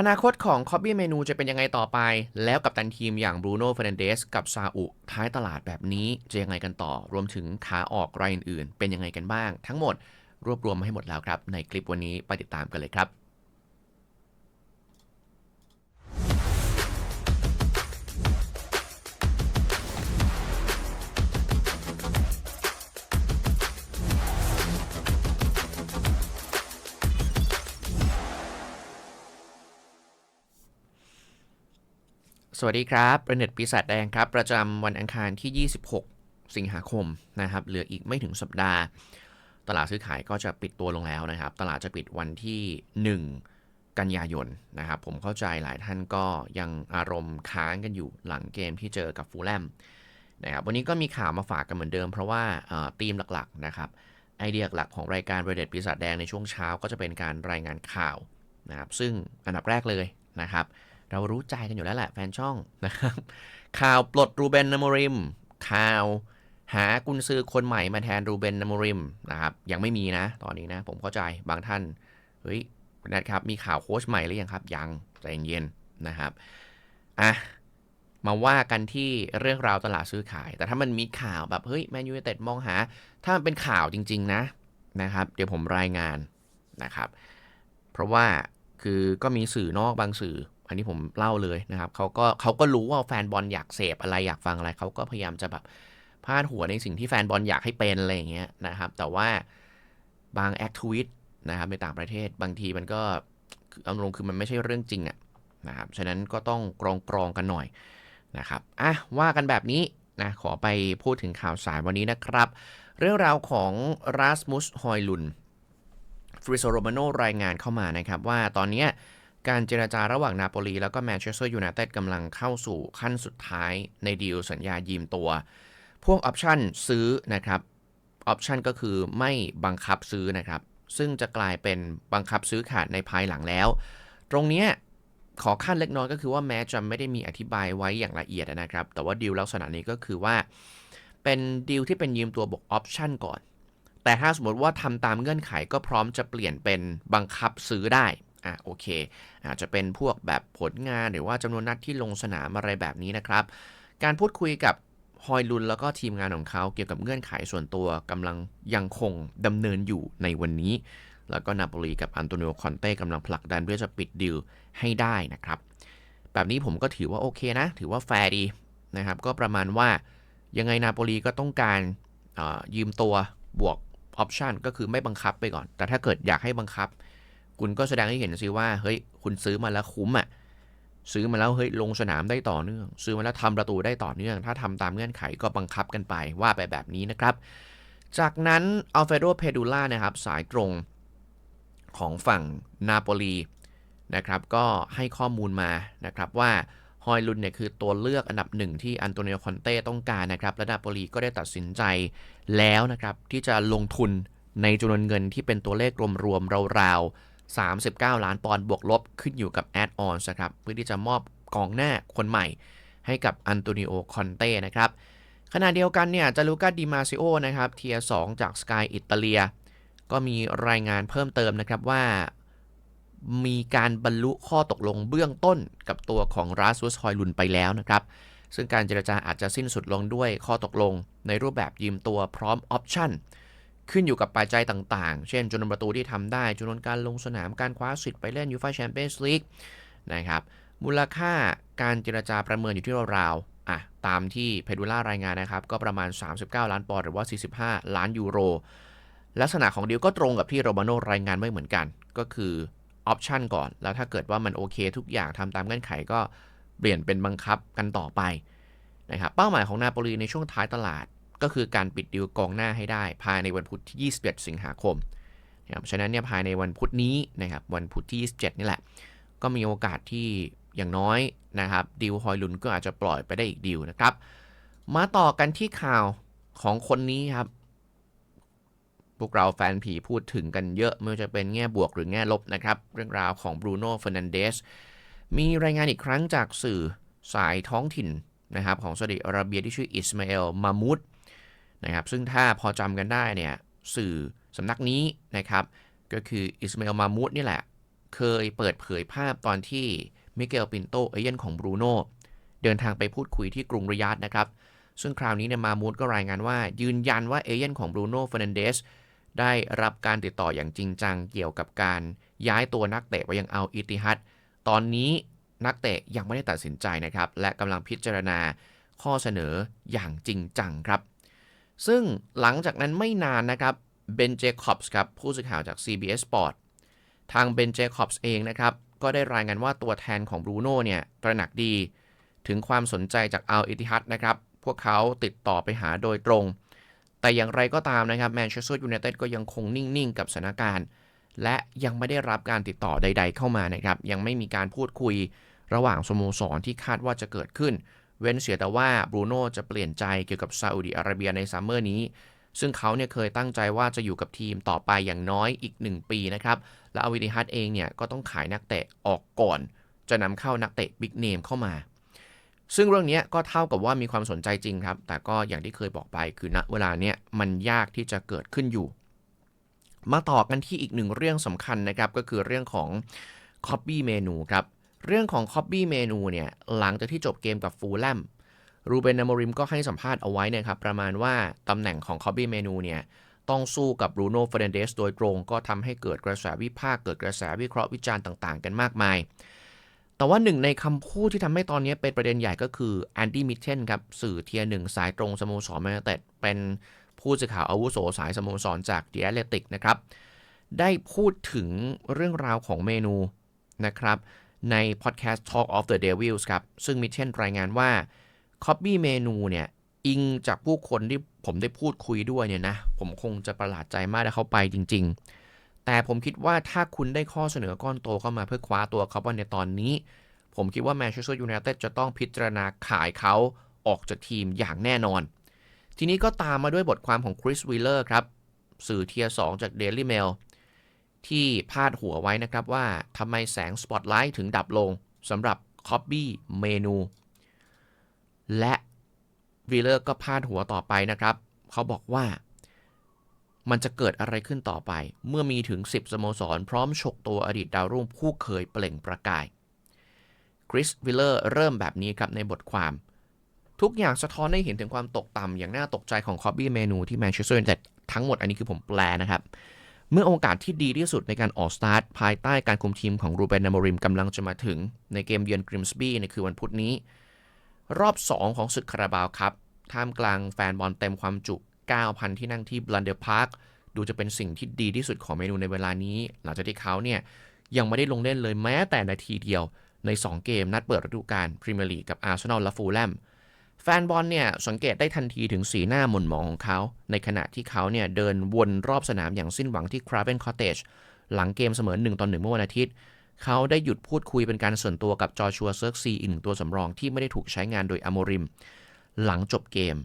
อนาคตของคอบบี้เมนูจะเป็นยังไงต่อไป แล้วกับตันทีมอย่างบรูโน่เฟรนเดสกับซาอุท้ายตลาดแบบนี้จะยังไงกันต่อ รวมถึงขาออกรายอื่นๆ เป็นยังไงกันบ้าง ทั้งหมดรวบรวมมาให้หมดแล้วครับ ในคลิปวันนี้ไปติดตามกันเลยครับ สวัสดีครับประเน็ตปีศาจแดงครับ ประจำวันอังคารที่ 26 สิงหาคมนะครับ เหลืออีกไม่ถึงสัปดาห์ ตลาดซื้อขายก็จะปิดตัวลงแล้วนะครับ ตลาดจะปิดวันที่ 1 กันยายนนะครับ ผมเข้าใจหลายท่านก็ยังอารมณ์ค้างกันอยู่หลังเกมที่เจอกับฟูลแลมนะครับ วันนี้ก็มีข่าวมาฝากกันเหมือนเดิม เพราะว่าธีมหลักๆนะครับ ไอเดียหลักของรายการประเด็นปีศาจแดงในช่วงเช้าก็จะเป็นการรายงานข่าวนะครับ ซึ่งอันดับแรกเลยนะครับ เรารู้ใจกันอยู่แล้วแหละแฟนช่องนะครับ ข่าวปลดรูเบนนามริม ข่าวหากุนซือคนใหม่มาแทนรูเบนนามริมนะครับ ยังไม่มีนะ ตอนนี้นะ ผมเข้าใจบางท่าน เฮ้ยคุณนัทครับ มีข่าวโค้ชใหม่หรือยังครับ ยังใจเย็นๆนะครับ อะ มาว่ากันที่เรื่องราวตลาดซื้อขาย แต่ถ้ามันมีข่าวแบบเฮ้ยแมนยูเต็ดมองหา ถ้ามันเป็นข่าวจริง ๆ นะนะครับ เดี๋ยวผมรายงานนะครับ เพราะว่าคือก็มีสื่อนอกบางสื่อ อันนี้ผมเล่าเลยนะครับเขาก็เขาก็รู้ว่าแฟนบอลอยากเสพอะไรอยากฟังอะไรเขาก็พยายามจะแบบพาดหัวในสิ่งที่แฟนบอลอยากให้เป็นอะไรอย่างเงี้ยนะครับ แต่ว่าบางแอคทวิตนะครับในต่างประเทศบางทีมันก็เอาตรงคือมันไม่ใช่เรื่องจริงอะนะครับฉะนั้นก็ต้องกรองกรองกันหน่อยนะครับอะว่ากันแบบนี้นะขอไปพูดถึงข่าวสารวันนี้นะครับ เรื่องราวของรัสมุสฮอยลุนฟริโซโรมาโนรายงานเข้ามานะครับว่าตอนนี้ การเจราจาระหว่างนาโปลีแล้วก็แมนเชสเตอร์ยูไนเต็ดกำลังเข้าสู่ขั้นสุดท้ายในดีลสัญญายืมตัว พวกออปชันซื้อนะครับออปชันก็คือไม่บังคับซื้อนะครับ ซึ่งจะกลายเป็นบังคับซื้อขาดในภายหลังแล้ว ตรงนี้ขอขั้นเล็กน้อยก็คือว่าแม้จะไม่ได้มีอธิบายไว้อย่างละเอียดนะครับ แต่ว่าดีลลักษณะนี้ก็คือว่า เป็นดีลที่เป็นยืมตัวบวกออปชันก่อน แต่ถ้าสมมติว่าทำตามเงื่อนไขก็พร้อมจะเปลี่ยนเป็นบังคับซื้อได้ อะโอเค อาจจะเป็นพวกแบบผลงานหรือว่าจำนวนนัดที่ลงสนามอะไรแบบนี้นะครับ การพูดคุยกับฮอยลุนแล้วก็ทีมงานของเขาเกี่ยวกับเงื่อนไขส่วนตัวกำลังยังคงดำเนินอยู่ในวันนี้ แล้วก็นาโปลีกับอันโตนิโอคอนเต้กำลังผลักดันเพื่อจะปิดดีลให้ได้นะครับ แบบนี้ผมก็ถือว่าโอเคนะ ถือว่าแฟร์ดีนะครับ ก็ประมาณว่ายังไงนาโปลีก็ต้องการยืมตัวบวกออปชันก็คือไม่บังคับไปก่อน แต่ถ้าเกิดอยากให้บังคับ คุณก็แสดงให้เห็นสิว่าเฮ้ยคุณซื้อมาแล้วคุ้มอะ่ะซื้อมาแล้วเฮ้ยลงสนามได้ต่อเนื่อง ซื้อมาแล้วทำประตูได้ต่อเนื่อง ถ้าทำตามเงื่อนไขก็บังคับกันไปว่าไปแบบนี้นะครับ จากนั้นอัลเฟโดเพดูล่านะครับสายตรงของฝั่งนาโปลีนะครับก็ให้ข้อมูลมานะครับว่าฮอยลุนเนี่ยคือตัวเลือกอันดับหนึ่งที่อันโตนิโอคอนเต้ต้องการนะครับและนาโปลีก็ได้ตัดสินใจแล้วนะครับที่จะลงทุนในจำนวนเงินที่เป็นตัวเลขรวมๆราวๆ 39 ล้านปอนด์บวกลบขึ้นอยู่กับแอดออนนะครับเพื่อที่จะมอบกองหน้าคนใหม่ให้กับอันโตนิโอคอนเต้นะครับขณะเดียวกันเนี่ยจาลูกาดิมาซิโอนะครับเทียร์2จากสกายอิตาเลียก็มีรายงานเพิ่มเติมนะครับว่ามีการบรรลุข้อตกลงเบื้องต้นกับตัวของรัสวสฮอยลุนไปแล้วนะครับ ซึ่งการเจรจาอาจจะสิ้นสุดลงด้วยข้อตกลงในรูปแบบยืมตัวพร้อมออปชั่น ขึ้นอยู่กับปัจจัยต่างๆ เช่นจำนวนประตูที่ทำได้จำนวนการลงสนามการคว้าสิทธิ์ไปเล่นยูฟ่าแชมเปี้ยนส์ลีกนะครับ มูลค่าการเจรจาประเมินอยู่ที่ราวๆอะตามที่เพดูล่ารายงานนะครับ ก็ประมาณ 39 ล้านปอนด์หรือว่า 45 ล้านยูโร ลักษณะของดีลก็ตรงกับที่โรมาโนรายงานไว้เหมือนกัน ก็คือออปชันก่อน แล้วถ้าเกิดว่ามันโอเคทุกอย่างทำตามเงื่อนไขก็เปลี่ยนเป็นบังคับกันต่อไปนะครับเป้าหมายของนาโปลีในช่วงท้ายตลาด ก็คือการปิดดิวกองหน้าให้ได้ ภายในวันพุธที่ 21 สิงหาคมนะครับฉะนั้นเนี่ยภายในวันพุธนี้นะครับวันพุธที่ 27 นี่แหละ ก็มีโอกาสที่อย่างน้อยนะครับดิวฮอยลุนก็อาจจะปล่อยไปได้อีกดิวนะครับ มาต่อกันที่ข่าวของคนนี้ครับพวกเราแฟนผีพูดถึงกันเยอะไม่ว่าจะเป็นแง่บวกหรือแง่ลบนะครับ เรื่องราวของบรูโน่เฟอร์นันเดสมีรายงานอีกครั้งจากสื่อสายท้องถิ่นนะครับของซาอุดิอาระเบียที่ชื่ออิสมาเอลมามูด นะครับซึ่งถ้าพอจำกันได้เนี่ยสื่อสำนักนี้นะครับ ก็คืออิสมาเอลมามูดนี่แหละ เคยเปิดเผยภาพตอนที่มิเกลปินโตเอเย่นของบรูโน่เดินทางไปพูดคุยที่กรุงริยาดนะครับ ซึ่งคราวนี้เนี่ยมามูดก็รายงานว่า ยืนยันว่าเอเย่นของบรูโน่เฟรนันเดสได้รับการติดต่ออย่างจริงจังเกี่ยวกับการย้ายตัวนักเตะไปยังอัลอิติฮัดตอนนี้นักเตะยังไม่ได้ตัดสินใจนะครับ และกำลังพิจารณาข้อเสนออย่างจริงจังครับ ซึ่งหลังจากนั้นไม่นานนะครับเบนเจคอบส์ครับผู้สื่อข่าวจาก CBS Sport ทางเบนเจคอบส์เองนะครับ ก็ได้รายงานว่าตัวแทนของบรูโน่เนี่ย ตระหนักดี ถึงความสนใจจากอัลอิติฮัดนะครับ พวกเขาติดต่อไปหาโดยตรง แต่อย่างไรก็ตามนะครับแมนเชสเตอร์ยูไนเต็ดก็ยังคงนิ่ง ๆ กับสถานการณ์ และยังไม่ได้รับการติดต่อใด ๆ เข้ามานะครับ ยังไม่มีการพูดคุยระหว่างสโมสรที่คาดว่าจะเกิดขึ้น เว้นเสียแต่ว่าบรูโน่จะเปลี่ยนใจเกี่ยวกับซาอุดิอาระเบียในซัมเมอร์นี้ ซึ่งเขาเนี่ยเคยตั้งใจว่าจะอยู่กับทีมต่อไปอย่างน้อยอีก 1 ปีนะครับ และอวิติฮัตเองเนี่ยก็ต้องขายนักเตะออกก่อน จะนำเข้านักเตะบิ๊กเนมเข้ามา ซึ่งเรื่องนี้ก็เท่ากับว่ามีความสนใจจริงครับ แต่ก็อย่างที่เคยบอกไปคือณเวลาเนี้ยมันยากที่จะเกิดขึ้นอยู่ มาต่อกันที่อีกหนึ่งเรื่องสำคัญนะครับก็คือเรื่องของ Copy เมนูครับ เรื่องของ Copy เมนูเนี่ย หลังจากที่จบเกมกับฟูลแลมรูเบนนามริมก็ให้สัมภาษณ์เอาไว้นะครับประมาณว่าตำแหน่งของ Copy เมนูเนี่ยต้องสู้กับบรูโน่เฟรนเดสโดยตรง ก็ทำให้เกิดกระแสวิพากษ์เกิดกระแสวิเคราะห์วิจารณ์ต่างๆ กันมากมาย แต่ว่าหนึ่งในคำพูดที่ทำให้ตอนนี้เป็นประเด็นใหญ่ก็คือแอนดี้มิเทนครับสื่อเทียร์หนึ่งสายตรงสโมสรแมนเชสเตอร์เป็นผู้สื่อข่าวอาวุโสสายสโมสรจาก The Athletic นะครับได้พูดถึงเรื่องราวของเมนูนะครับ ในพอดแคสต์ Talk of the Devils ครับ ซึ่งมิเช่นรายงานว่า Copy เมนูเนี่ยอิงจากผู้คนที่ผมได้พูดคุยด้วยเนี่ยนะ ผมคงจะประหลาดใจมากถ้าเขาไปจริง ๆ แต่ผมคิดว่าถ้าคุณได้ข้อเสนอก้อนโตเข้ามาเพื่อคว้าตัวเขาในตอนนี้ ผมคิดว่าแมนเชสเตอร์ยูไนเต็ดจะต้องพิจารณาขายเขาออกจากทีมอย่างแน่นอน ทีนี้ก็ตามมาด้วยบทความของคริสวิลเลอร์ครับ สื่อเทียร์2จาก Daily Mail ที่พาดหัวไว้นะครับว่าทำไมแสงสปอตไลท์ถึงดับลงสำหรับ Copy เมนู และวีเลอร์ก็พาดหัวต่อไปนะครับ เขาบอกว่า มันจะเกิดอะไรขึ้นต่อไป เมื่อมีถึง 10 สโมสร พร้อมฉกตัวอดีตดาวรุ่งผู้เคยเปล่งประกาย คริสวิลเลอร์เริ่มแบบนี้ครับในบทความ ทุกอย่างสะท้อนให้เห็นถึงความตกต่ำอย่างน่าตกใจของคอบบี้เมนูที่แมนเชสเตอร์ยูไนเต็ดทั้งหมดอันนี้คือผมแปลนะครับ เมื่อโอกาสที่ดีที่สุดในการออกสตาร์ทภายใต้การคุมทีมของรูเบนนามริมกำลังจะมาถึงในเกมเยือนกริมสบีในคืนวันพุธนี้ รอบ 2 ของศึกคาราบาวครับ ท่ามกลางแฟนบอลเต็มความจุ 9,000 ที่นั่งที่บลันเดอร์พาร์คดูจะเป็นสิ่งที่ดีที่สุดของเมนูในเวลานี้ หลังจากที่เขาเนี่ยยังไม่ได้ลงเล่นเลยแม้แต่นาทีเดียวใน 2 เกมนัดเปิดฤดูกาลพรีเมียร์ลีกกับอาร์เซนอลและฟูลแลม แฟนบอลเนี่ยสังเกตได้ทันทีถึงสีหน้าหม่นหมองของเขา ในขณะที่เขาเนี่ยเดินวนรอบสนามอย่างสิ้นหวังที่คราเ e นคอเ g จหลังเกมเสมอ1ต่อ1เมื่อวันอาทิตย์ เขาได้หยุดพูดคุยเป็นการส่วนตัวกับจอชัวเซิร์กซีอีกหนึ่งตัวสำรองที่ไม่ได้ถูกใช้งานโดยอโมริม หลังจบเกม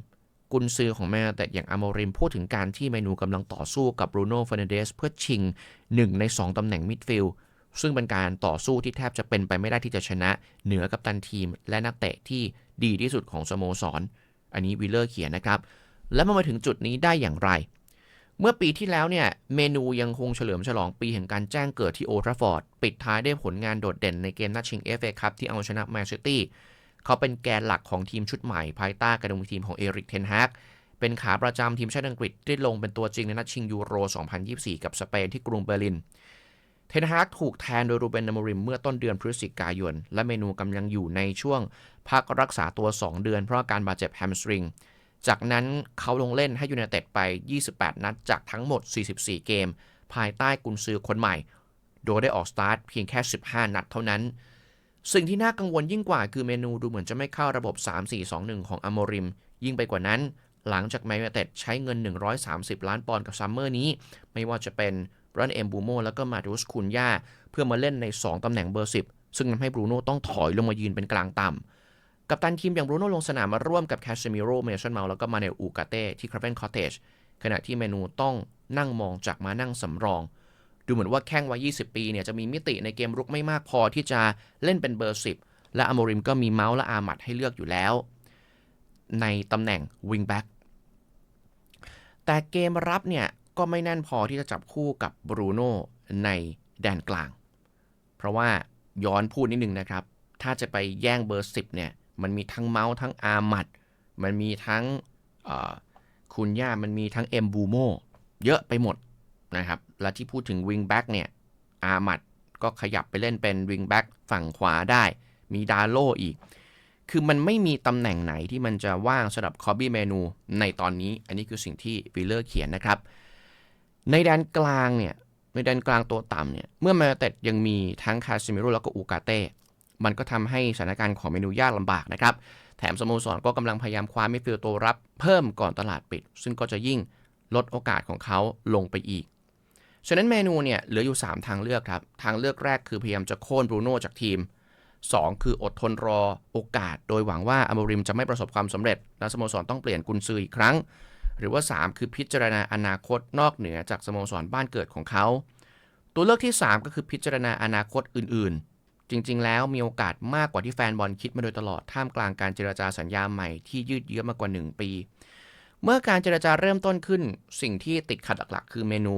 กุนซือของแม่แต่อย่างอโมริมพูดถึงการที่เมนูกำลังต่อสู้กับบรูโน่เฟอร์นเดสเพื่อชิง 1 ใน 2ตำแหน่งมิดฟิลด์ซึ่งเป็นการต่อสู้ที่แทบจะเป็นไปไม่ได้ที่จะชนะ เหนือกับตันทีม และนักเตะที่ ดีที่สุดของสโมสรออันนี้วิลเลอร์เขียนนะครับ และมามาถึงจุดนี้ได้อย่างไร เมื่อปีที่แล้วเนี่ยเมนูยังคงเฉลิมฉลองปีแห่งการแจ้งเกิดที่โอทราฟอร์ดปิดท้ายด้วยผลงานโดดเด่นในเกมนัดชิงเอฟเอคัพที่เอาชนะแมนเชสเตอร์เขาเป็นแกนหลักของทีมชุดใหม่ภายใต้การดำเนินทีมของเอริกเทนฮากเป็นขาประจำทีมชาติอังกฤษที่ลงเป็นตัวจริงในนัดชิงยูโร 2024 กับสเปนที่กรุงเบอร์ลิน เทนฮากถูกแทนโดยรูเบนนามริมเมื่อต้นเดือนพฤศจิกายน และเมนูกำลังอยู่ในช่วงพักรักษาตัว 2 เดือน เพราะการบาดเจ็บแฮมสตริง จากนั้นเขาลงเล่นให้ยูไนเต็ดไป 28 นัดจากทั้งหมด 44 เกม ภายใต้กุนซือคนใหม่ โดยได้ออกสตาร์ทเพียงแค่ 15 นัดเท่านั้น สิ่งที่น่ากังวลยิ่งกว่าคือเมนูดูเหมือนจะไม่เข้าระบบ 3-4-2-1 ของอโมริม ยิ่งไปกว่านั้น หลังจากแมนยูไนเต็ดใช้เงิน 130 ล้านปอนด์กับซัมเมอร์นี้ ไม่ว่าจะเป็น บรันเอมบูโมแล้วก็มาดูสคุนย่าเพื่อมาเล่นใน 2 ตำแหน่งเบอร์ 10 ซึ่งทำให้บรูโน่ต้องถอยลงมายืนเป็นกลางต่ำกับตันทีมอย่างบรูโน่ลงสนามมาร่วมกับแคสเมิโรเมชันเมาแล้วก็มาเนลอูกาเต้ที่คราเ e นคอเ g จขณะที่เมนูต้องนั่งมองจากมานั่งสำรอง ดูเหมือนว่าแข้งวัย 20 ปีเนี่ยจะมีมิติในเกมรุกไม่มากพอที่จะเล่นเป็นเบอร์ 10 และอโมริมก็มีเมาส์และอามัดให้เลือกอยู่แล้ว ในตำแหน่งวิงแบ็กแต่เกมรับเนี่ย ก็ไม่แน่นพอที่จะจับคู่กับบรูโน่ในแดนกลาง เพราะว่าย้อนพูดนิดนึงนะครับ ถ้าจะไปแย่งเบอร์ 10 เนี่ย มันมีทั้งเมาส์ทั้งอาร์มัด มันมีทั้งคุณย่ามันมีทั้งเอ็มบูโมเยอะไปหมดนะครับ และที่พูดถึงวิงแบ็กเนี่ย อาร์มัดก็ขยับไปเล่นเป็นวิงแบ็กฝั่งขวาได้ มีดาโลอีก คือมันไม่มีตำแหน่งไหนที่มันจะว่างสำหรับคอบบี้เมนูในตอนนี้ อันนี้คือสิ่งที่วิลเลอร์เขียนนะครับ ในแดนกลางเนี่ยในแดนกลางตัวต่ำเนี่ยเมื่อมาเต็ดยังมีทั้งคาซิมิโรแล้วก็อูกาเต้มันก็ทำให้สถานการณ์ของเมนูยากลำบากนะครับ แถมสโมสรก็กำลังพยายามคว้ามิดฟิลด์ตัวรับเพิ่มก่อนตลาดปิด ซึ่งก็จะยิ่งลดโอกาสของเขาลงไปอีก ฉะนั้นเมนูเนี่ยเหลืออยู่ 3 ทางเลือกครับ ทางเลือกแรกคือพยายามจะโค่นบรูโน่จากทีม 2 คืออดทนรอโอกาส โดยหวังว่าอมริมจะไม่ประสบความสำเร็จ และสโมสรต้องเปลี่ยนกุนซืออีกครั้ง หรือว่า 3 คือพิจารณาอนาคตนอกเหนือจากสโมสรบ้านเกิดของเขา ตัวเลือกที่ 3 ก็คือพิจารณาอนาคตอื่น ๆ จริง ๆ แล้วมีโอกาสมากกว่าที่แฟนบอลคิดมาโดยตลอดท่ามกลางการเจรจาสัญญาใหม่ที่ยืดเยื้อมากกว่า 1 ปี เมื่อการเจรจาเริ่มต้นขึ้น สิ่งที่ติดขัดหลักๆ คือเมนู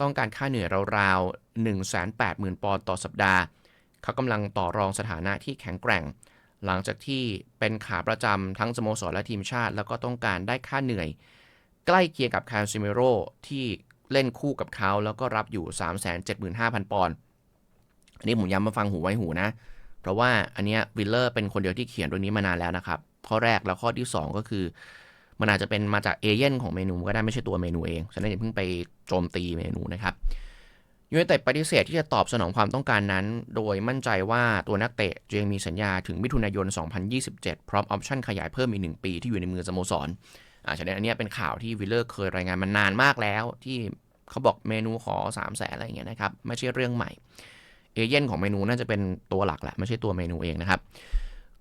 ต้องการค่าเหนื่อยราวๆ 180,000 ปอนด์ต่อสัปดาห์ เขากำลังต่อรองสถานะที่แข็งแกร่งหลังจากที่เป็นขาประจำทั้งสโมสรและทีมชาติ แล้วก็ต้องการได้ค่าเหนื่อย ใกล้เคียงกับคาซิเมโรที่เล่นคู่กับเขาแล้วก็รับอยู่ 375,000 ปอนด์อันนี้ผมย้ำมาฟังหูไว้หูนะ เพราะว่าอันเนี้ยวิลเลอร์เป็นคนเดียวที่เขียนตัวนี้มานานแล้วนะครับ ข้อแรกแล้วข้อที่ 2 ก็คือ มันอาจจะเป็นมาจากเอเย่นของเมนูก็ได้ไม่ใช่ตัวเมนูเองฉะนั้นอย่าเพิ่งไปโจมตีเมนูนะครับยูไนเต็ดปฏิเสธที่จะตอบสนองความต้องการนั้น โดยมั่นใจว่าตัวนักเตะจะยังมีสัญญาถึงมิถุนายน 2027 พร้อมออปชั่นขยายเพิ่มอีก 1 ปีที่อยู่ในมือสโมสร อ่าฉะนั้นอันนี้เป็นข่าวที่วิลเลอร์เคยรายงานมานานมากแล้ว ที่เขาบอกเมนูขอ3 0 0แสนอะไรอย่างเงี้ยนะครับ ไม่ใช่เรื่องใหม่ เอเย่นของเมนูน่าจะเป็นตัวหลักแหละ ไม่ใช่ตัวเมนูเองนะครับ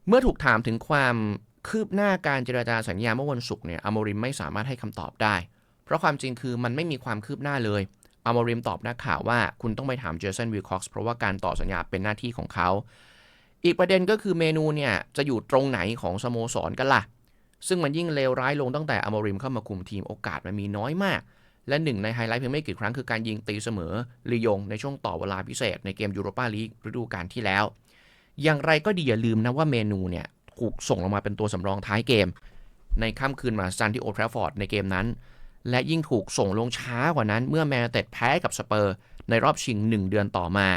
เมื่อถูกถามถึงความคืบหน้าการเจรจาสัญญาเมื่อวันศุกร์เนี่ยอโมริมไม่สามารถให้คำตอบได้ เพราะความจริงคือมันไม่มีความคืบหน้าเลยอโมริมตอบนักข่าวว่าคุณต้องไปถามเจสันวิลคอกส์เพราะว่าการต่อสัญญาเป็นหน้าที่ของเขา อีกประเด็นก็คือเมนูเนี่ยจะอยู่ตรงไหนของสโมสรกันล่ะ ซึ่งมันยิ่งเลวร้ายลงตั้งแต่อมริมเข้ามาคุมทีมโอกาสมันมีน้อยมาก และหนึ่งในไฮไลท์เพียงไม่กี่ครั้งคือการยิงตีเสมอลียงในช่วงต่อเวลาพิเศษในเกมยูโรปาลีกฤดูกาลที่แล้ว อย่างไรก็ดีอย่าลืมนะว่าเมนูเนี่ยถูกส่งลงมาเป็นตัวสำรองท้ายเกม ในค่ำคืนมาซันที่โอทราฟอร์ดในเกมนั้น และยิ่งถูกส่งลงช้ากว่านั้น เมื่อแมนเต็ดแพ้กับสเปอร์ ในรอบชิง 1 เดือนต่อมา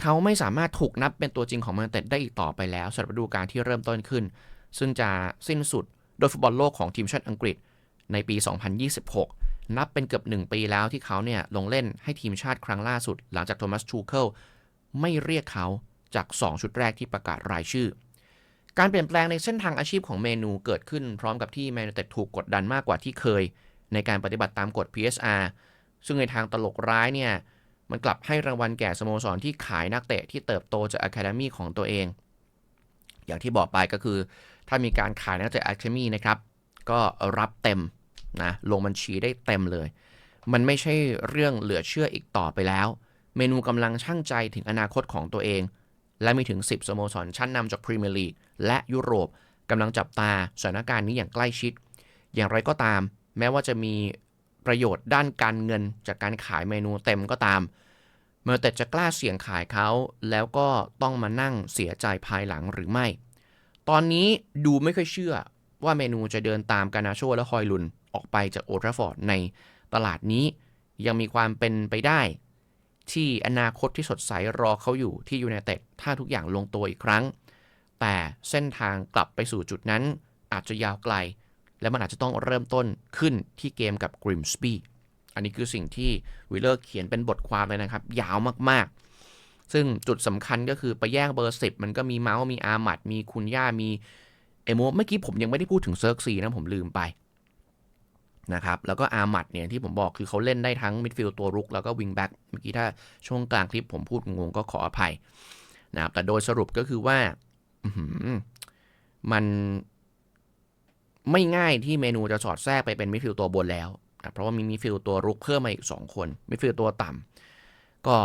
เขาไม่สามารถถูกนับเป็นตัวจริงของแมนเต็ดได้อีกต่อไปแล้วสำหรับฤดูกาลที่เริ่มต้นขึ้น ซึ่งจะสิ้นสุด โดยฟุตบอลโลกของทีมชาติอังกฤษในปี 2026 นับเป็นเกือบ 1 ปีแล้วที่เขาเนี่ยลงเล่นให้ทีมชาติครั้งล่าสุด หลังจากโทมัสชูเคิลไม่เรียกเขาจาก 2 ชุดแรกที่ประกาศรายชื่อ การเปลี่ยนแปลงในเส้นทางอาชีพของเมนูเกิดขึ้นพร้อมกับที่แมนเต็ดถูกกดดันมากกว่าที่เคย ในการปฏิบัติตามกฎ PSR ซึ่งในทางตลกร้ายเนี่ยมันกลับให้รางวัลแก่สโมสรที่ขายนักเตะที่เติบโตจากอะคาเดมีของตัวเอง อย่างที่บอกไปก็คือ ถ้ามีการขายนักเตะอะคาเดมีนะครับ ก็รับเต็มนะลงบัญชีได้เต็มเลย มันไม่ใช่เรื่องเหลือเชื่ออีกต่อไปแล้ว เมนูกำลังช่างใจถึงอนาคตของตัวเอง และมีถึง 10สโมสรชั้นนำจากพรีเมียร์ลีกและยุโรปกำลังจับตาสถานการณ์นี้อย่างใกล้ชิด อย่างไรก็ตาม แม้ว่าจะมีประโยชน์ด้านการเงินจากการขายเมนูเต็มก็ตามเมื่อแต่จะกล้าเสี่ยงขายเขา แล้วก็ต้องมานั่งเสียใจภายหลังหรือไม่ อนนี้ดูไม่ค่อยเชื่อว่าเมนูจะเดินตามกานาโชและฮอยลุนออกไปจากโอทราฟอร์ดในตลาดนี้ ยังมีความเป็นไปได้ ที่อนาคตที่สดใสรอเขาอยู่ที่ยูไนเต็ดถ้าทุกอย่างลงตัวอีกครั้ง แต่เส้นทางกลับไปสู่จุดนั้นอาจจะยาวไกล และมันอาจจะต้องเริ่มต้นขึ้นที่เกมกับกริมสปีอันนี้คือสิ่งที่วิลเลอร์เขียนเป็นบทความเลยนะครับ ยาวมากๆ ซึ่งจุดสำคัญก็คือไปแย่งเบอร์สิบมันก็มีเมาส์มีอาร์มัดมีคุณย่ามีเอโมเมื่อกี้ผมยังไม่ได้พูดถึงเซิร์กซีนะผมลืมไปนะครับแล้วก็อาร์มัดเนี่ยที่ผมบอกคือเขาเล่นได้ทั้งมิดฟิลด์ตัวรุก แล้วก็วิงแบ็กเมื่อกี้ถ้าช่วงกลางคลิปผมพูดงงก็ขออภัยนะครับแต่โดยสรุปก็คือว่ามันไม่ง่ายที่เมนูจะสอดแทรกไปเป็นมิดฟิลด์ตัวบนแล้วนะเพราะว่ามีมิดฟิลด์ตัวรุกเพิ่มมาอีก 2 คนมิดฟิลด์ตัวต่ำก็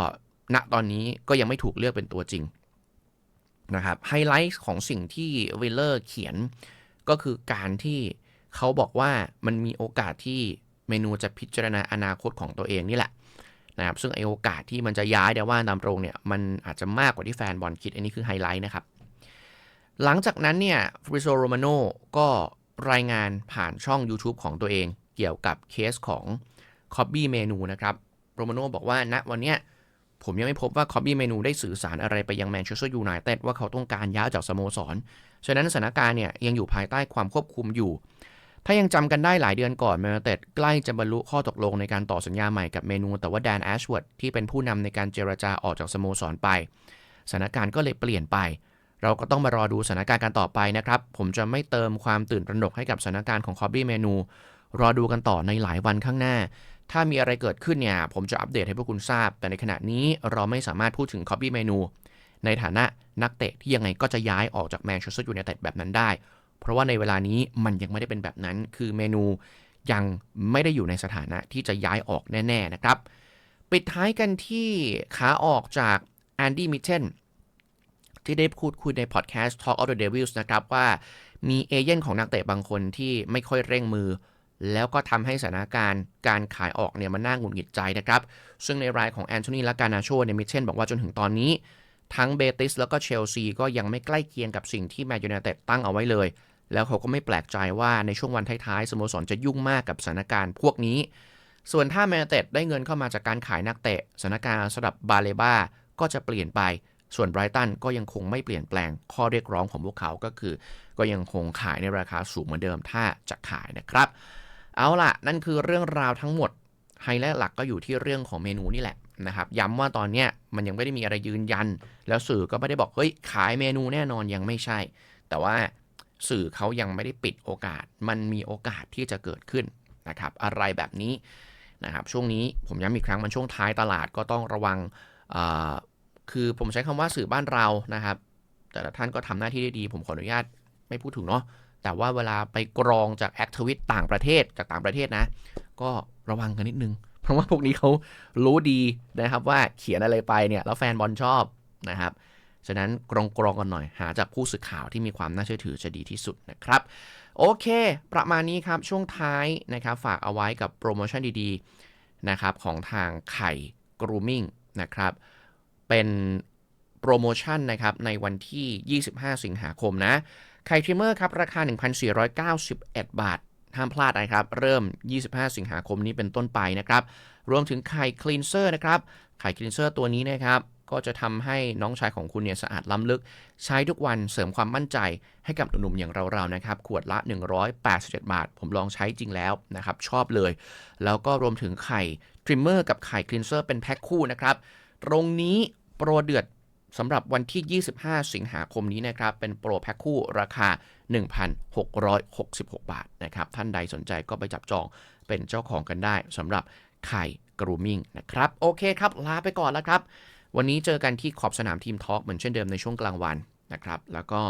ณตอนนี้ก็ยังไม่ถูกเลือกเป็นตัวจริงนะครับไฮไลท์ของสิ่งที่วิลเลอร์เขียนก็คือการที่เขาบอกว่ามันมีโอกาสที่เมนูจะพิจารณาอนาคตของตัวเองนี่แหละนะครับซึ่งไอโอกาสที่มันจะย้ายเดี๋ยวว่าตามตรงเนี่ยมันอาจจะมากกว่าที่แฟนบอลคิด อันนี้คือไฮไลท์นะครับ หลังจากนั้นเนี่ยฟริโซโรมาโนก็รายงานผ่านช่อง YouTube ของตัวเอง เกี่ยวกับเคสของคอบบี้เมนูนะครับโรมาโนบอกว่าณวันเนี้ย ผมยังไม่พบว่าคอบบี้เมนูได้สื่อสารอะไรไปยังแมนเชสเตอร์ยูไนเต็ดว่าเขาต้องการย้ายจากสโมสร ฉะนั้นสถานการณ์เนี่ยยังอยู่ภายใต้ความควบคุมอยู่ ถ้ายังจำกันได้หลายเดือนก่อนแมนยูไนเต็ดใกล้จะบรรลุข้อตกลงในการต่อสัญญาใหม่กับเมนู แต่ว่าแดนแอชเวิร์ดที่เป็นผู้นำในการเจรจาออกจากสโมสรไป สถานการณ์ก็เลยเปลี่ยนไป เราก็ต้องมารอดูสถานการณ์กันต่อไปนะครับ ผมจะไม่เติมความตื่นตระหนกให้กับสถานการณ์ของคอบบี้เมนู รอดูกันต่อในหลายวันข้างหน้า ถ้ามีอะไรเกิดขึ้นเนี่ย ผมจะอัปเดตให้พวกคุณทราบ แต่ในขณะนี้เราไม่สามารถพูดถึงคอบบี้เมนู ในฐานะนักเตะที่ยังไงก็จะย้ายออกจากแมนเชสเตอร์ยูไนเต็ดแบบนั้นได้ เพราะว่าในเวลานี้มันยังไม่ได้เป็นแบบนั้น คือเมนูยังไม่ได้อยู่ในสถานะที่จะย้ายออกแน่ ๆ นะครับ ปิดท้ายกันที่ขาออกจากแอนดี้มิเทนที่ได้พูดคุยในพอดแคสต์ Talk of the Devils นะครับว่ามีเอเย่นของนักเตะบางคนที่ไม่ค่อยเร่งมือ แล้วก็ทำให้สถานการณ์การขายออกเนี่ยมันน่าหงุดหงิดใจนะครับ ซึ่งในรายของแอนโทนีและกานาโชเนี่ยมิเช่นบอกว่าจนถึงตอนนี้ ทั้งเบติสแล้วก็เชลซีก็ยังไม่ใกล้เคียงกับสิ่งที่แมนยูไนเต็ดตั้งเอาไว้เลย แล้วเขาก็ไม่แปลกใจว่าในช่วงวันท้ายๆสโมสรจะยุ่งมากกับสถานการณ์พวกนี้ ส่วนถ้าแมนยูไนเต็ดได้เงินเข้ามาจากการขายนักเตะสถานการณ์สำหรับบาเลบ้าก็จะเปลี่ยนไปส่วนไบรตันก็ยังคงไม่เปลี่ยนแปลงข้อเรียกร้องของพวกเขาก็คือ ก็ยังคงขายในราคาสูงเหมือนเดิมถ้าจะขายนะครับ เอาล่ะ นั่นคือเรื่องราวทั้งหมดไฮไลท์หลักก็อยู่ที่เรื่องของเมนูนี่แหละนะครับย้ำว่าตอนเนี้ยมันยังไม่ได้มีอะไรยืนยัน แล้วสื่อก็ไม่ได้บอกเฮ้ยขายเมนูแน่นอนยังไม่ใช่ แต่ว่าสื่อเขายังไม่ได้ปิดโอกาส มันมีโอกาสที่จะเกิดขึ้นนะครับอะไรแบบนี้นะครับช่วงนี้ผมย้ำอีกครั้งมันช่วงท้ายตลาดก็ต้องระวังคือผมใช้คำว่าสื่อบ้านเรานะครับ แต่ละท่านก็ทำหน้าที่ได้ดี ผมขออนุญาตไม่พูดถึงเนาะ แต่ว่าเวลาไปกรองจากแอคทวิตต่างประเทศจากต่างประเทศนะ ก็ระวังกันนิดนึง เพราะว่าพวกนี้เขารู้ดีนะครับว่าเขียนอะไรไปเนี่ยแล้วแฟนบอลชอบนะครับฉะนั้นกรองกรองกันหน่อยหาจากผู้สื่อข่าวที่มีความน่าเชื่อถือจะดีที่สุดนะครับ โอเค ประมาณนี้ครับช่วงท้ายนะครับฝากเอาไว้กับโปรโมชั่นดีๆนะครับของทางไข่กรูมิ่งนะครับ เป็นโปรโมชั่นนะครับในวันที่ 25 สิงหาคมนะ ไข่ทริมเมอร์ครับ ราคา 1,491 บาท ห้ามพลาดนะครับ เริ่ม 25 สิงหาคมนี้เป็นต้นไปนะครับ รวมถึงไข่คลีนเซอร์นะครับ ไข่คลีนเซอร์ตัวนี้นะครับ ก็จะทำให้น้องชายของคุณเนี่ยสะอาดล้ำลึก ใช้ทุกวันเสริมความมั่นใจให้กับหนุ่มๆอย่างเราๆนะครับ ขวดละ 187 บาท ผมลองใช้จริงแล้วนะครับ ชอบเลย แล้วก็รวมถึงไข่ทริมเมอร์กับไข่คลีนเซอร์เป็นแพ็คคู่นะครับ ตรงนี้โปรเดือด สำหรับวันที่ 25 สิงหาคมนี้นะครับ เป็นโปรแพ็คคู่ราคา 1,666 บาทนะครับ ท่านใดสนใจก็ไปจับจองเป็นเจ้าของกันได้สำหรับไข่กรูมิ่งนะครับ โอเคครับ ลาไปก่อนแล้วครับ วันนี้เจอกันที่ขอบสนามทีมทอล์กเหมือนเช่นเดิมในช่วงกลางวันนะครับ แล้วก็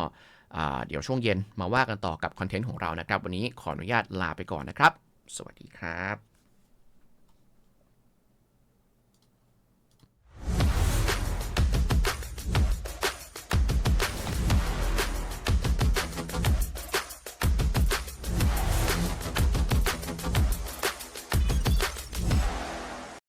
เดี๋ยวช่วงเย็นมาว่ากันต่อกับคอนเทนต์ของเรานะครับ วันนี้ขออนุญาตลาไปก่อนนะครับ สวัสดีครับ